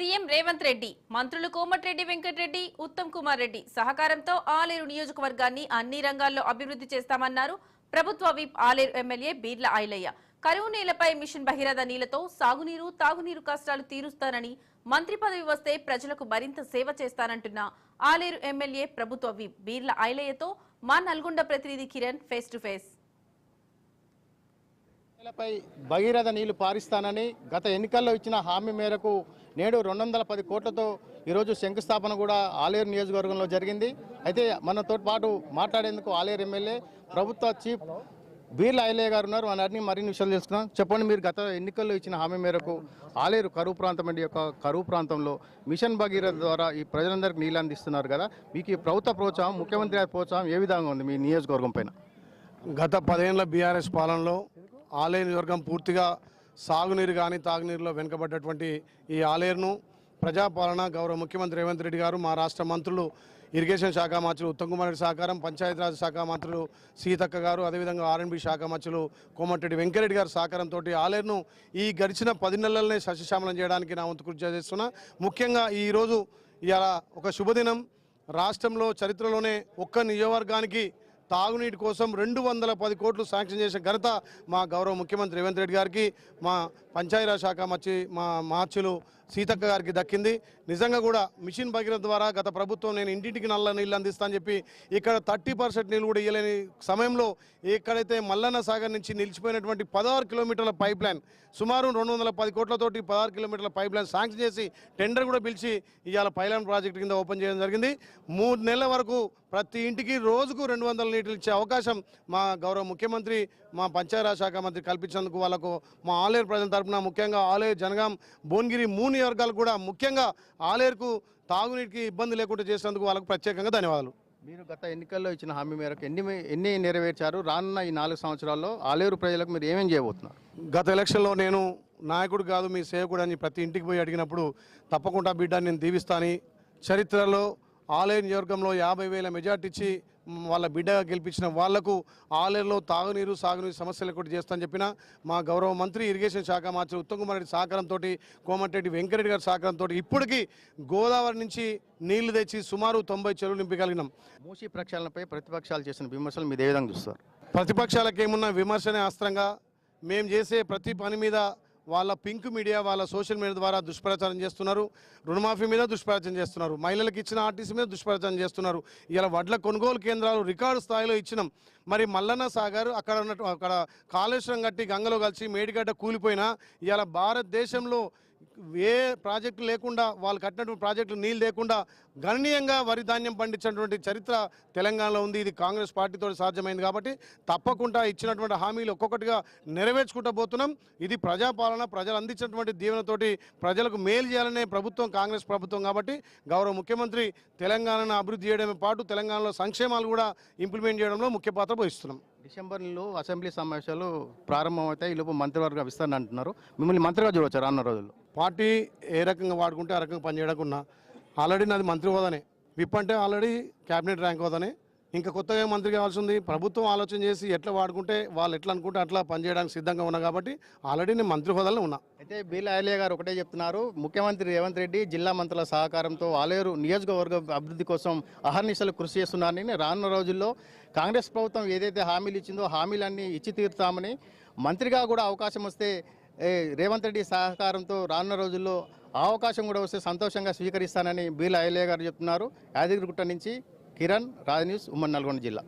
CM Revanth Reddy మంత్రులు కోమటిరెడ్డి వెంకటరెడ్డి ఉత్తమ్ కుమార్ రెడ్డి సహకారంతో ఆలేరు నియోజకవర్గాన్ని అన్ని రంగాల్లో అభివృద్ధి చేస్తామన్నారు. ప్రభుత్వ విప్ ఆలేరు ఎమ్మెల్యే బీర్ల ఐలయ్య. కరువు నీళ్ళపై మిషన్ బహిరథ నీళ్ళతో సాగునీరు తాగునీరు కష్టాలు తీరుస్తానని మంత్రి పదవి వస్తే ప్రజలకు మరింత సేవ చేస్తానంటున్న ఆలేరు ఎమ్మెల్యే ప్రభుత్వ విప్ బీర్ల ఐలయ్యతో మా నల్గొండ ప్రతినిధి కిరణ్ ఫేస్ టు ఫేస్. పై భగీరథ నీళ్ళు పారిస్తానని గత ఎన్నికల్లో ఇచ్చిన హామీ మేరకు నేడు రెండు వందల పది కోట్లతో ఈరోజు శంకుస్థాపన కూడా ఆలేరు నియోజకవర్గంలో జరిగింది. అయితే మనతో పాటు మాట్లాడేందుకు ఆలేరు ఎమ్మెల్యే ప్రభుత్వ చీఫ్ బీర్ల ఐలయ్య గారు ఉన్నారు. వారిని మరిన్ని విషయాలు తెలుసుకున్నాం చెప్పండి మీరు గత ఎన్నికల్లో ఇచ్చిన హామీ మేరకు ఆలేరు కరువు ప్రాంతం అండి యొక్క కరువు ప్రాంతంలో మిషన్ భగీరథ ద్వారా ఈ ప్రజలందరికీ నీళ్ళు అందిస్తున్నారు కదా. మీకు ఈ ప్రభుత్వ ప్రోత్సాహం ముఖ్యమంత్రి గారి ప్రోత్సాహం ఏ విధంగా ఉంది మీ నియోజకవర్గం పైన? గత పదేళ్ళ బీఆర్ఎస్ పాలనలో ఆలయ నియోజకవర్గం పూర్తిగా సాగునీరు కానీ తాగునీరులో వెనుకబడ్డటువంటి ఈ ఆలేరును ప్రజాపాలన గౌరవ ముఖ్యమంత్రి రేవంత్ రెడ్డి గారు మా రాష్ట్ర మంత్రులు ఇరిగేషన్ శాఖ మంత్రులు ఉత్తమ్ కుమార్ రెడ్డి సహకారం పంచాయతీరాజ్ శాఖ మంత్రులు సీతక్క గారు అదేవిధంగా ఆర్ఎన్బి శాఖ మంత్రులు కోమటిరెడ్డి వెంకరెడ్డి గారి సహకారంతో ఆలేరును ఈ గడిచిన పది నెలలనే సస్యశ్యామలం చేయడానికి నా వంతు కృషి చేస్తున్నా. ముఖ్యంగా ఈరోజు ఇలా ఒక శుభదినం. రాష్ట్రంలో చరిత్రలోనే ఒక్క నియోజకవర్గానికి తాగునీటి కోసం రెండు వందల పది కోట్లు శాంక్షన్ చేసిన ఘనత మా గౌరవ ముఖ్యమంత్రి రేవంత్ రెడ్డి గారికి మా పంచాయతీరాజ్ శాఖ మచ్చి మా మార్చులు సీతక్క గారికి దక్కింది. నిజంగా కూడా మిషన్ భగీరథ ద్వారా గత ప్రభుత్వం నేను ఇంటింటికి నల్ల నీళ్ళు అందిస్తానని చెప్పి ఇక్కడ థర్టీ పర్సెంట్ నీళ్ళు కూడా ఇవ్వలేని సమయంలో ఎక్కడైతే మల్లన్న సాగర్ నుంచి నిలిచిపోయినటువంటి పదహారు కిలోమీటర్ల పైప్ లైన్ సుమారు రెండు వందల పది కోట్లతోటి పదహారు కిలోమీటర్ల పైప్ లైన్ శాంక్షన్ చేసి టెండర్ కూడా పిలిచి ఇవాళ పైలాన్ ప్రాజెక్ట్ కింద ఓపెన్ చేయడం జరిగింది. మూడు నెలల వరకు ప్రతి ఇంటికి రోజుకు రెండు వందల నీటిలు ఇచ్చే అవకాశం మా గౌరవ ముఖ్యమంత్రి మా పంచాయతీరాజ్ శాఖ మంత్రి కల్పించినందుకు వాళ్ళకు మా ఆలయ ప్రజల తరపున ముఖ్యంగా ఆలయ జనగాం భువనగిరి మూని నియోజకవర్గాలు కూడా ముఖ్యంగా ఆలేరుకు తాగునీటికి ఇబ్బంది లేకుండా చేసినందుకు వాళ్ళకు ప్రత్యేకంగా ధన్యవాదాలు. మీరు గత ఎన్నికల్లో ఇచ్చిన హామీ మేరకు ఎన్ని ఎన్ని నెరవేర్చారు? రానున్న ఈ నాలుగు సంవత్సరాల్లో ఆలేరు ప్రజలకు మీరు ఏమేం చేయబోతున్నారు? గత ఎలక్షన్లో నేను నాయకుడు కాదు మీ సేవకుడు అని ప్రతి ఇంటికి పోయి అడిగినప్పుడు తప్పకుండా బిడ్డ నేను దీవిస్తాని. చరిత్రలో ఆలయ నియోజకవర్గంలో యాభై వేల మెజార్టీ ఇచ్చి వాళ్ళ బిడ్డగా గెలిపించిన వాళ్ళకు ఆలయంలో తాగునీరు సాగునీరు సమస్యలు కూడా చేస్తానని చెప్పిన మా గౌరవ మంత్రి ఇరిగేషన్ శాఖ మంత్రి ఉత్తమ్ కుమార్ రెడ్డి సహకారంతో కోమటిరెడ్డి వెంకరెడ్డి గారి సహకారంతో ఇప్పటికీ గోదావరి నుంచి నీళ్ళు తెచ్చి సుమారు తొంభై చెరువులు నింపగలిగినాం మూసీ ప్రక్షాళనపై ప్రతిపక్షాలు చేసిన విమర్శలు మీరు ఏ విధంగా చూస్తారు? ప్రతిపక్షాలకు ఏమున్నా విమర్శనే అస్త్రంగా మేము చేసే ప్రతి పని మీద వాళ్ళ పింక్ మీడియా వాళ్ళ సోషల్ మీడియా ద్వారా దుష్ప్రచారం చేస్తున్నారు రుణమాఫీ మీద దుష్ప్రచారం చేస్తున్నారు మహిళలకు ఇచ్చిన ఆర్టీసీ మీద దుష్ప్రచారం చేస్తున్నారు. ఇలా వడ్ల కొనుగోలు కేంద్రాలు రికార్డు స్థాయిలో ఇచ్చినాం. మరి మల్లన్న సాగర్ అక్కడ ఉన్నట్టు అక్కడ కాళేశ్వరం కట్టి గంగలో కలిసి మేడిగడ్డ కూలిపోయినా ఇలా భారతదేశంలో ఏ ప్రాజెక్టు లేకుండా వాళ్ళు కట్టినటువంటి ప్రాజెక్టులు నీళ్ళు లేకుండా గణనీయంగా వరి ధాన్యం పండించినటువంటి చరిత్ర తెలంగాణలో ఉంది. ఇది కాంగ్రెస్ పార్టీతో సాధ్యమైంది కాబట్టి తప్పకుండా ఇచ్చినటువంటి హామీలు ఒక్కొక్కటిగా నెరవేర్చుకుంటూ పోతున్నాం. ఇది ప్రజాపాలన ప్రజలు అందించినటువంటి దీవెనతోటి ప్రజలకు మేలు చేయాలనే ప్రభుత్వం కాంగ్రెస్ ప్రభుత్వం కాబట్టి గౌరవ ముఖ్యమంత్రి తెలంగాణను అభివృద్ధి చేయడమే పాటు తెలంగాణలో సంక్షేమాలు కూడా ఇంప్లిమెంట్ చేయడంలో ముఖ్య పాత్ర వహిస్తున్నాం డిసెంబర్ నెలలో అసెంబ్లీ సమావేశాలు ప్రారంభమవుతాయి. ఈ లోపు మంత్రివర్గ విస్తరణ అంటున్నారు. మిమ్మల్ని మంత్రిగా చూడవచ్చు రానున్న రోజుల్లో? పార్టీ ఏ రకంగా వాడుకుంటే ఆ రకంగా పనిచేయడానికి ఉన్నా ఆల్రెడీ నాది మంత్రి హోదానే. విప్ అంటే ఆల్రెడీ క్యాబినెట్ ర్యాంక్ హోదానే. ఇంకా కొత్తగా మంత్రి కావాల్సి ఉంది? ప్రభుత్వం ఆలోచన చేసి ఎట్లా వాడుకుంటే వాళ్ళు ఎట్లా అనుకుంటే అట్లా పనిచేయడానికి సిద్ధంగా ఉన్నా కాబట్టి ఆల్రెడీ నేను మంత్రి హోదాలో ఉన్నా. అయితే బీల్ ఆలియా గారు ఒకటే చెప్తున్నారు. ముఖ్యమంత్రి రేవంత్ రెడ్డి జిల్లా మంత్రుల సహకారంతో ఆలేరు నియోజకవర్గ అభివృద్ధి కోసం అహర్నిశలు కృషి చేస్తున్నారని రానున్న రోజుల్లో కాంగ్రెస్ ప్రభుత్వం ఏదైతే హామీలు ఇచ్చిందో హామీలన్నీ ఇచ్చి తీరుతామని మంత్రిగా కూడా అవకాశం వస్తే రేవంత్ రెడ్డి సహకారంతో రానున్న రోజుల్లో అవకాశం కూడా వస్తే సంతోషంగా స్వీకరిస్తానని బీల ఐలయ్య గారు చెప్తున్నారు. యాదగిరిగుట్ట నుంచి కిరణ్ రాజ్ న్యూస్ ఉమ్మడి నల్గొండ జిల్లా.